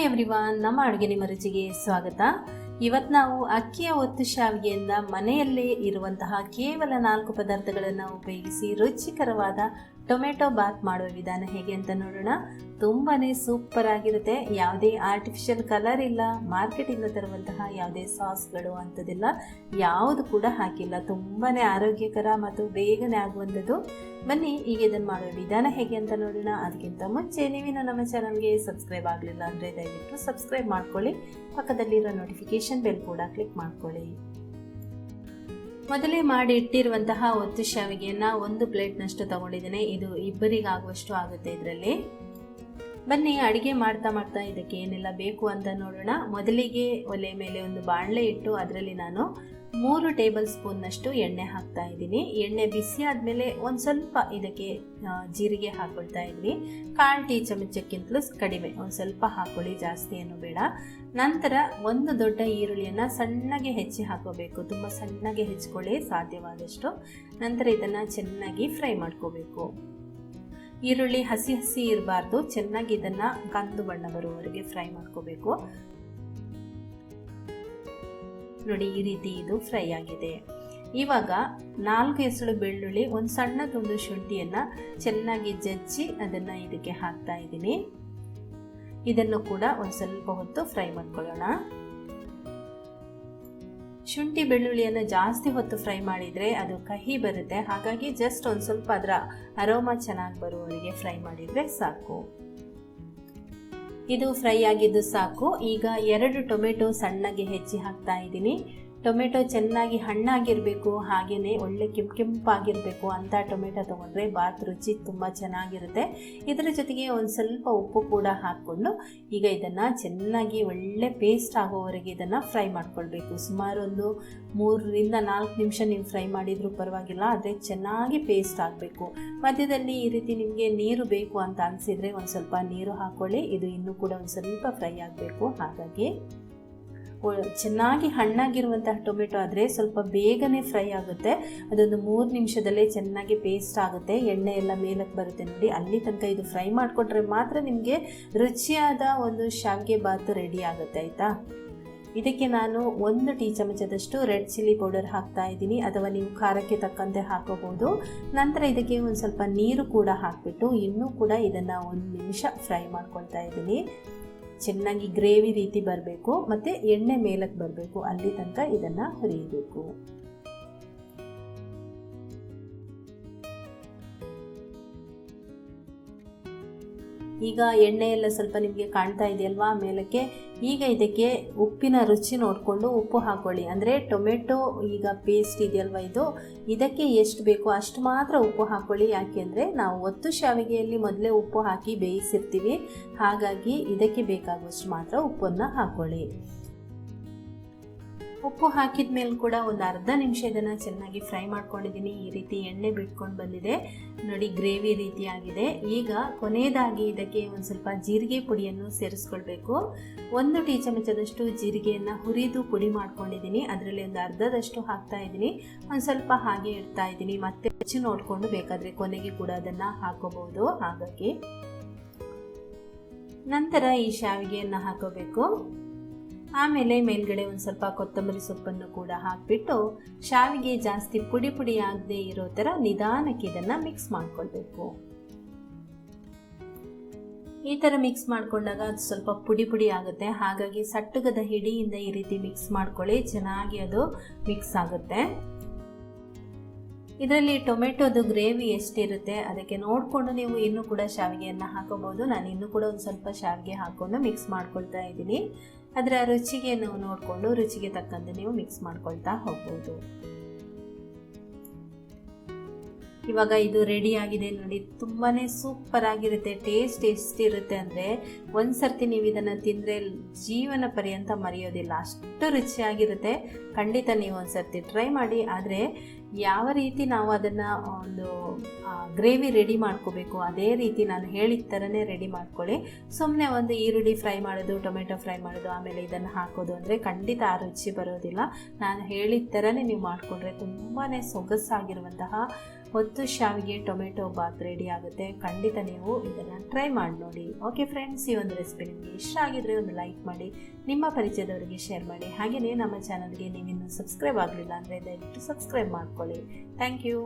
Hi everyone, ನಮ್ಮ ಅಡುಗೆ ನಿಮ್ಮ ರುಚಿಗೆ ಸ್ವಾಗತ. ಇವತ್ತು ನಾವು ಅಕ್ಕಿಯ ಒತ್ತು ಶಾವಿಗೆಯಿಂದ ಮನೆಯಲ್ಲೇ ಇರುವಂತಹ ಕೇವಲ ನಾಲ್ಕು ಪದಾರ್ಥಗಳನ್ನು ಉಪಯೋಗಿಸಿ ರುಚಿಕರವಾದ ಟೊಮೆಟೊ ಬಾತ್ ಮಾಡುವ ವಿಧಾನ ಹೇಗೆ ಅಂತ ನೋಡೋಣ. ತುಂಬಾ ಸೂಪರ್ ಆಗಿರುತ್ತೆ. ಯಾವುದೇ ಆರ್ಟಿಫಿಷಿಯಲ್ ಕಲರ್ ಇಲ್ಲ ಮಾರ್ಕೆಟಿಂದ ತರುವಂತಹ ಯಾವುದೇ ಸಾಸ್ಗಳು ಅಂಥದ್ದಿಲ್ಲ. ಯಾವುದು ಕೂಡ ಹಾಕಿಲ್ಲ. ತುಂಬಾ ಆರೋಗ್ಯಕರ ಮತ್ತು ಬೇಗನೆ ಆಗುವಂಥದ್ದು. ಬನ್ನಿ, ಈಗ ಇದನ್ನು ಮಾಡುವ ವಿಧಾನ ಹೇಗೆ ಅಂತ ನೋಡೋಣ. ಅದಕ್ಕಿಂತ ಮುಂಚೆ ನೀವಿನ್ನು ನಮ್ಮ ಚಾನಲ್ಗೆ ಸಬ್ಸ್ಕ್ರೈಬ್ ಆಗಲಿಲ್ಲ ಅಂದರೆ ದಯವಿಟ್ಟು ಸಬ್ಸ್ಕ್ರೈಬ್ ಮಾಡ್ಕೊಳ್ಳಿ. ಪಕ್ಕದಲ್ಲಿರೋ ನೋಟಿಫಿಕೇಶನ್ ಬೆಲ್ ಕೂಡ ಕ್ಲಿಕ್ ಮಾಡ್ಕೊಳ್ಳಿ. ಮೊದಲೇ ಮಾಡಿ ಇಟ್ಟಿರುವಂತಹ ಒತ್ತು ಶಾವಿಗೆಯನ್ನು ಒಂದು ಪ್ಲೇಟ್ನಷ್ಟು ತಗೊಂಡಿದ್ದೇನೆ. ಇದು ಇಬ್ಬರಿಗಾಗುವಷ್ಟು ಆಗುತ್ತೆ ಇದರಲ್ಲಿ. ಬನ್ನಿ, ಅಡುಗೆ ಮಾಡ್ತಾ ಮಾಡ್ತಾ ಇದಕ್ಕೆ ಏನೆಲ್ಲ ಬೇಕು ಅಂತ ನೋಡೋಣ. ಮೊದಲಿಗೆ ಒಲೆ ಮೇಲೆ ಒಂದು ಬಾಣಲೆ ಇಟ್ಟು ಅದರಲ್ಲಿ ನಾನು ಮೂರು ಟೇಬಲ್ ಸ್ಪೂನ್ನಷ್ಟು ಎಣ್ಣೆ ಹಾಕ್ತಾ ಇದ್ದೀನಿ. ಎಣ್ಣೆ ಬಿಸಿ ಆದಮೇಲೆ ಒಂದು ಸ್ವಲ್ಪ ಇದಕ್ಕೆ ಜೀರಿಗೆ ಹಾಕೊಳ್ತಾ ಇದ್ದೀನಿ. ಕಾಲು ಟೀ ಚಮಚಕ್ಕಿಂತಲೂ ಕಡಿಮೆ, ಒಂದು ಸ್ವಲ್ಪ ಹಾಕೊಳ್ಳಿ, ಜಾಸ್ತಿ ಏನು ಬೇಡ. ನಂತರ ಒಂದು ದೊಡ್ಡ ಈರುಳ್ಳಿಯನ್ನು ಸಣ್ಣಗೆ ಹೆಚ್ಚಿ ಹಾಕೋಬೇಕು. ತುಂಬ ಸಣ್ಣಗೆ ಹೆಚ್ಕೊಳ್ಳಿ ಸಾಧ್ಯವಾದಷ್ಟು. ನಂತರ ಇದನ್ನು ಚೆನ್ನಾಗಿ ಫ್ರೈ ಮಾಡ್ಕೋಬೇಕು. ಈರುಳ್ಳಿ ಹಸಿ ಹಸಿ ಇರಬಾರ್ದು. ಚೆನ್ನಾಗಿ ಇದನ್ನು ಕಂದು ಬಣ್ಣ ಬರುವವರೆಗೆ ಫ್ರೈ ಮಾಡ್ಕೋಬೇಕು. ನೋಡಿ ಈ ರೀತಿ ಇದು ಫ್ರೈ ಆಗಿದೆ. ಇವಾಗ ನಾಲ್ಕು ಎಸಳು ಬೆಳ್ಳುಳ್ಳಿ, ಒಂದು ಸಣ್ಣ ತುಂಡು ಶುಂಠಿಯನ್ನು ಚೆನ್ನಾಗಿ ಜಜ್ಜಿ ಅದನ್ನು ಇದಕ್ಕೆ ಹಾಕ್ತಾ ಇದ್ದೀನಿ. ಇದನ್ನು ಕೂಡ ಒಂದು ಸ್ವಲ್ಪ ಹೊತ್ತು ಫ್ರೈ ಮಾಡ್ಕೊಳ್ಳೋಣ. ಶುಂಠಿ ಬೆಳ್ಳುಳ್ಳಿಯನ್ನು ಜಾಸ್ತಿ ಹೊತ್ತು ಫ್ರೈ ಮಾಡಿದರೆ ಅದು ಕಹಿ ಬರುತ್ತೆ. ಹಾಗಾಗಿ ಜಸ್ಟ್ ಒಂದು ಸ್ವಲ್ಪ ಅದರ ಅರೋಮಾ ಚೆನ್ನಾಗಿ ಬರುವವರೆಗೆ ಫ್ರೈ ಮಾಡಿದರೆ ಸಾಕು. ಇದು ಫ್ರೈ ಆಗಿದ್ದು ಸಾಕು. ಈಗ ಎರಡು ಟೊಮೆಟೊ ಸಣ್ಣಗೆ ಹೆಚ್ಚಿ ಹಾಕ್ತಾ ಇದ್ದೀನಿ. ಟೊಮೆಟೊ ಚೆನ್ನಾಗಿ ಹಣ್ಣಾಗಿರಬೇಕು ಹಾಗೆಯೇ ಒಳ್ಳೆ ಕೆಂಪು ಕೆಂಪಾಗಿರಬೇಕು ಅಂಥ ಟೊಮೆಟೊ ತೊಗೊಂಡ್ರೆ ಬಾತ್ ರುಚಿ ತುಂಬ ಚೆನ್ನಾಗಿರುತ್ತೆ. ಇದರ ಜೊತೆಗೆ ಒಂದು ಸ್ವಲ್ಪ ಉಪ್ಪು ಕೂಡ ಹಾಕ್ಕೊಂಡು ಈಗ ಇದನ್ನು ಚೆನ್ನಾಗಿ ಒಳ್ಳೆ ಪೇಸ್ಟ್ ಆಗೋವರೆಗೆ ಇದನ್ನು ಫ್ರೈ ಮಾಡ್ಕೊಳ್ಬೇಕು. ಸುಮಾರು ಒಂದು ಮೂರರಿಂದ ನಾಲ್ಕು ನಿಮಿಷ ನೀವು ಫ್ರೈ ಮಾಡಿದರೂ ಪರವಾಗಿಲ್ಲ, ಆದರೆ ಚೆನ್ನಾಗಿ ಪೇಸ್ಟ್ ಆಗಬೇಕು. ಮಧ್ಯದಲ್ಲಿ ಈ ರೀತಿ ನಿಮಗೆ ನೀರು ಬೇಕು ಅಂತ ಅನಿಸಿದರೆ ಒಂದು ಸ್ವಲ್ಪ ನೀರು ಹಾಕ್ಕೊಳ್ಳಿ ಇದು ಇನ್ನೂ ಕೂಡ ಒಂದು ಸ್ವಲ್ಪ ಫ್ರೈ ಆಗಬೇಕು. ಹಾಗಾಗಿ ಚೆನ್ನಾಗಿ ಹಣ್ಣಾಗಿರುವಂತಹ ಟೊಮೆಟೊ ಆದರೆ ಸ್ವಲ್ಪ ಬೇಗನೆ ಫ್ರೈ ಆಗುತ್ತೆ. ಅದೊಂದು ಮೂರು ನಿಮಿಷದಲ್ಲೇ ಚೆನ್ನಾಗಿ ಪೇಸ್ಟ್ ಆಗುತ್ತೆ. ಎಣ್ಣೆ ಎಲ್ಲ ಮೇಲಕ್ಕೆ ಬರುತ್ತೆ ನೋಡಿ. ಅಲ್ಲಿ ತನಕ ಇದು ಫ್ರೈ ಮಾಡಿಕೊಟ್ರೆ ಮಾತ್ರ ನಿಮಗೆ ರುಚಿಯಾದ ಒಂದು ಶಾವಿಗೆ ಬಾತು ರೆಡಿ ಆಗುತ್ತೆ, ಆಯಿತಾ? ಇದಕ್ಕೆ ನಾನು ಒಂದು ಟೀ ಚಮಚದಷ್ಟು ರೆಡ್ ಚಿಲ್ಲಿ ಪೌಡರ್ ಹಾಕ್ತಾ ಇದ್ದೀನಿ. ಅಥವಾ ನೀವು ಖಾರಕ್ಕೆ ತಕ್ಕಂತೆ ಹಾಕೋಬೋದು. ನಂತರ ಇದಕ್ಕೆ ಒಂದು ಸ್ವಲ್ಪ ನೀರು ಕೂಡ ಹಾಕಿಬಿಟ್ಟು ಇನ್ನೂ ಕೂಡ ಇದನ್ನು ಒಂದು ನಿಮಿಷ ಫ್ರೈ ಮಾಡ್ಕೊಳ್ತಾ ಇದ್ದೀನಿ. ಚೆನ್ನಾಗಿ ಗ್ರೇವಿ ರೀತಿ ಬರಬೇಕು ಮತ್ತು ಎಣ್ಣೆ ಮೇಲಕ್ಕೆ ಬರಬೇಕು ಅಲ್ಲಿ ತನಕ ಇದನ್ನು ಹುರಿಯಬೇಕು ಈಗ ಎಣ್ಣೆ ಎಲ್ಲ ಸ್ವಲ್ಪ ನಿಮಗೆ ಕಾಣ್ತಾ ಇದೆಯಲ್ವಾ ಮೇಲಕ್ಕೆ? ಈಗ ಇದಕ್ಕೆ ಉಪ್ಪಿನ ರುಚಿ ನೋಡಿಕೊಂಡು ಉಪ್ಪು ಹಾಕೊಳ್ಳಿ. ಅಂದರೆ ಟೊಮೆಟೊ ಈಗ ಪೇಸ್ಟ್ ಇದೆಯಲ್ವ ಇದು? ಇದಕ್ಕೆ ಎಷ್ಟು ಬೇಕೋ ಅಷ್ಟು ಮಾತ್ರ ಉಪ್ಪು ಹಾಕೊಳ್ಳಿ. ಯಾಕೆಂದರೆ ನಾವು ಒತ್ತು ಶಾವಿಗೆಯಲ್ಲಿ ಮೊದಲೇ ಉಪ್ಪು ಹಾಕಿ ಬೇಯಿಸಿರ್ತೀವಿ. ಹಾಗಾಗಿ ಇದಕ್ಕೆ ಬೇಕಾಗುವಷ್ಟು ಮಾತ್ರ ಉಪ್ಪನ್ನು ಹಾಕೊಳ್ಳಿ. ಉಪ್ಪು ಹಾಕಿದ ಮೇಲೆ ಕೂಡ ಒಂದು ಅರ್ಧ ನಿಮಿಷ ಇದನ್ನು ಚೆನ್ನಾಗಿ ಫ್ರೈ ಮಾಡ್ಕೊಂಡಿದ್ದೀನಿ. ಈ ರೀತಿ ಎಣ್ಣೆ ಬಿಟ್ಕೊಂಡು ಬಂದಿದೆ. ನೋಡಿ, ಗ್ರೇವಿ ರೀತಿಯಾಗಿದೆ. ಈಗ ಕೊನೆಯದಾಗಿ ಇದಕ್ಕೆ ಒಂದು ಸ್ವಲ್ಪ ಜೀರಿಗೆ ಪುಡಿಯನ್ನು ಸೇರಿಸ್ಕೊಳ್ಬೇಕು. ಒಂದು ಟೀ ಚಮಚದಷ್ಟು ಜೀರಿಗೆಯನ್ನು ಹುರಿದು ಪುಡಿ ಮಾಡ್ಕೊಂಡಿದ್ದೀನಿ. ಅದರಲ್ಲಿ ಒಂದು ಅರ್ಧದಷ್ಟು ಹಾಕ್ತಾ ಇದ್ದೀನಿ. ಒಂದು ಸ್ವಲ್ಪ ಹಾಗೆ ಇಡ್ತಾ ಇದ್ದೀನಿ. ಮತ್ತೆ ಹೆಚ್ಚು ನೋಡಿಕೊಂಡು ಬೇಕಾದರೆ ಕೊನೆಗೆ ಕೂಡ ಅದನ್ನು ಹಾಕೋಬಹುದು. ಹಾಗಾಗಿ ನಂತರ ಈ ಶಾವಿಗೆಯನ್ನು ಹಾಕೋಬೇಕು. ಆಮೇಲೆ ಮೇಲ್ಗಡೆ ಒಂದು ಸ್ವಲ್ಪ ಕೊತ್ತಂಬರಿ ಸೊಪ್ಪನ್ನು ಕೂಡ ಹಾಕಿಬಿಟ್ಟು ಶಾವಿಗೆ ಜಾಸ್ತಿ ಪುಡಿ ಪುಡಿ ಆಗದೆ ಇರೋ ಥರ ನಿಧಾನಕ್ಕೆ ಇದನ್ನು ಮಿಕ್ಸ್ ಮಾಡ್ಕೊಳ್ಬೇಕು. ಈ ಥರ ಮಿಕ್ಸ್ ಮಾಡ್ಕೊಂಡಾಗ ಅದು ಸ್ವಲ್ಪ ಪುಡಿ ಪುಡಿ ಆಗುತ್ತೆ. ಹಾಗಾಗಿ ಸಟ್ಟುಗದ ಹಿಡಿಯಿಂದ ಈ ರೀತಿ ಮಿಕ್ಸ್ ಮಾಡ್ಕೊಳ್ಳಿ. ಚೆನ್ನಾಗಿ ಅದು ಮಿಕ್ಸ್ ಆಗುತ್ತೆ. ಇದರಲ್ಲಿ ಟೊಮೆಟೊದು ಗ್ರೇವಿ ಎಷ್ಟಿರುತ್ತೆ ಅದಕ್ಕೆ ನೋಡಿಕೊಂಡು ನೀವು ಇನ್ನೂ ಕೂಡ ಶಾವಿಗೆಯನ್ನು ಹಾಕೋಬೋದು. ನಾನು ಇನ್ನೂ ಕೂಡ ಒಂದು ಸ್ವಲ್ಪ ಶಾವಿಗೆ ಹಾಕ್ಕೊಂಡು ಮಿಕ್ಸ್ ಮಾಡ್ಕೊಳ್ತಾ ಇದ್ದೀನಿ. ಅದರ ರುಚಿಗೆ ನಾವು ನೋಡಿಕೊಂಡು ರುಚಿಗೆ ತಕ್ಕಂತೆ ನೀವು ಮಿಕ್ಸ್ ಮಾಡ್ಕೊಳ್ತಾ ಹೋಗ್ಬೋದು. ಇವಾಗ ಇದು ರೆಡಿ ಆಗಿದೆ ನೋಡಿ. ತುಂಬಾ ಸೂಪರ್ ಆಗಿರುತ್ತೆ. ಟೇಸ್ಟ್ ಎಷ್ಟಿರುತ್ತೆ ಅಂದರೆ ಒಂದು ಸರ್ತಿ ನೀವು ಇದನ್ನು ತಿಂದರೆ ಜೀವನ ಪರ್ಯಂತ ಮರೆಯೋದಿಲ್ಲ. ಅಷ್ಟು ರುಚಿಯಾಗಿರುತ್ತೆ. ಖಂಡಿತ ನೀವು ಒಂದು ಸರ್ತಿ ಟ್ರೈ ಮಾಡಿ. ಆದರೆ ಯಾವ ರೀತಿ ನಾವು ಅದನ್ನು ಒಂದು ಗ್ರೇವಿ ರೆಡಿ ಮಾಡ್ಕೋಬೇಕು, ಅದೇ ರೀತಿ ನಾನು ಹೇಳಿದ ಥರನೇ ರೆಡಿ ಮಾಡ್ಕೊಳ್ಳಿ. ಸುಮ್ಮನೆ ಒಂದು ಈರುಳ್ಳಿ ಫ್ರೈ ಮಾಡೋದು, ಟೊಮೆಟೊ ಫ್ರೈ ಮಾಡೋದು, ಆಮೇಲೆ ಇದನ್ನು ಹಾಕೋದು ಅಂದರೆ ಖಂಡಿತ ಆ ರುಚಿ ಬರೋದಿಲ್ಲ. ನಾನು ಹೇಳಿದ ಥರನೇ ನೀವು ಮಾಡಿಕೊಂಡ್ರೆ ತುಂಬಾ ಸೊಗಸಾಗಿರುವಂತಹ ಹೊತ್ತು ಶಾವಿಗೆ, ಟೊಮೆಟೊ ಬಾತ್ ರೆಡಿ ಆಗುತ್ತೆ. ಖಂಡಿತ ನೀವು ಇದನ್ನು ಟ್ರೈ ಮಾಡಿ ನೋಡಿ. ಓಕೆ ಫ್ರೆಂಡ್ಸ್ ಈ ಒಂದು ರೆಸಿಪಿ ನಿಮಗೆ ಇಷ್ಟ ಆಗಿದ್ರೆ ಒಂದು ಲೈಕ್ ಮಾಡಿ, ನಿಮ್ಮ ಪರಿಚಯದವರಿಗೆ ಶೇರ್ ಮಾಡಿ. ಹಾಗೆಯೇ ನಮ್ಮ ಚಾನಲ್ಗೆ ನೀವಿನ್ನೂ ಸಬ್ಸ್ಕ್ರೈಬ್ ಆಗಲಿಲ್ಲ ಅಂದರೆ ದಯವಿಟ್ಟು ಸಬ್ಸ್ಕ್ರೈಬ್ ಮಾಡ್ಕೊಳ್ಳಿ. সকলে থ্যাংক ইউ